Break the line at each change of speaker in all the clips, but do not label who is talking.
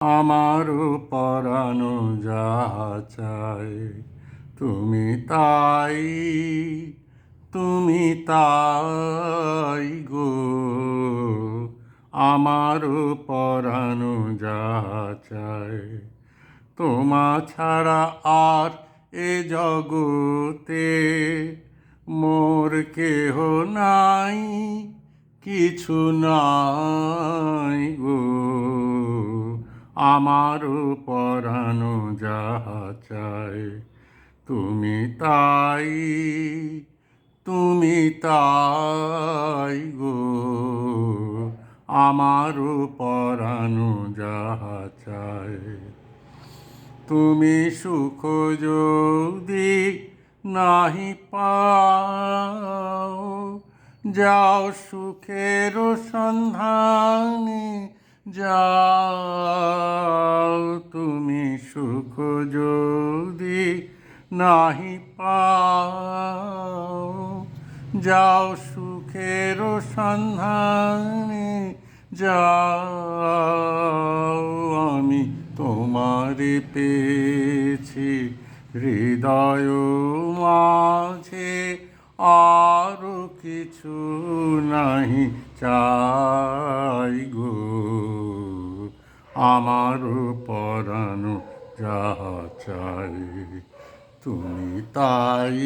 আমারও পরানো যাহা চাই, তুমি তাই তুমি তাই গো। আমারও পরানো যাহা চাই, তোমা ছাড়া আর এ জগতে মোর কেহ নাই, কিছু নাই গো। আমারও পরানো যাহা চাই, তুমি তাই তুমি তাই গো। আমার পরানো যাহা চাই, তুমি সুখ যদি নাহি পাও, যাও সুখের সন্ধানে যাও। সুখ যদি নাহি পাও, যাও সুখের সন্ধানে যাও। আমি তোমারে পেয়েছি হৃদয় মাঝে, আরও কিছু নাহি চাই গো। আমার পরানো যাহা চাই, তুমি তাই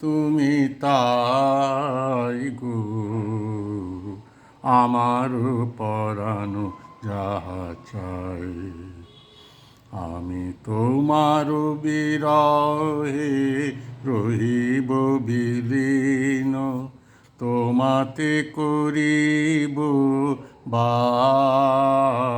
তুমি তাই গো। আমার পরানো যাহা চাই, আমি তোমার বিরহে রহিব বিলীন। তোমাতে করিব বাস।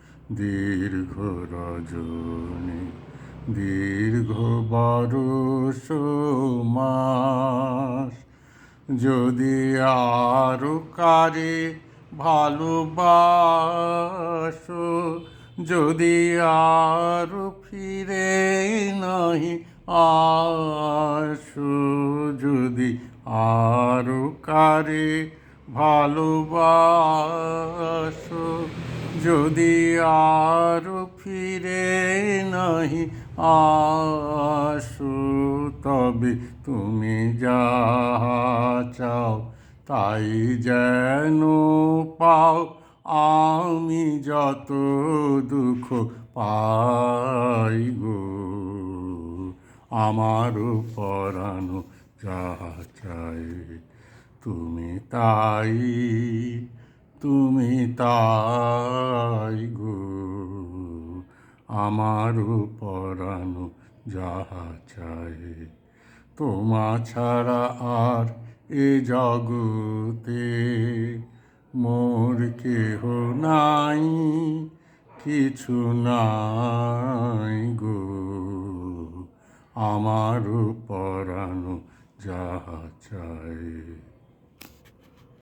দীর্ঘ রজনী, দীর্ঘ বরষ মাস। যদি আরও কারে ভালোবাসো, যদি আরও ফিরে নাহি আসো, যদি আরও কারে ভালোবাসো যদি আরও ফিরে নাহি আসু, তবে তুমি যাহা চাও তাই যেন পাও। আমি যত দুঃখ পাই গো, আমার পরানো যাহা চাই, তুমি তাই তুমি তাই গো, আমার পরানো যাহা চাই। তোমা ছাড়া আর এ জগতে মোর কেহ নাই, কিছু নাই গো। আমার পরানো যাহা চাই।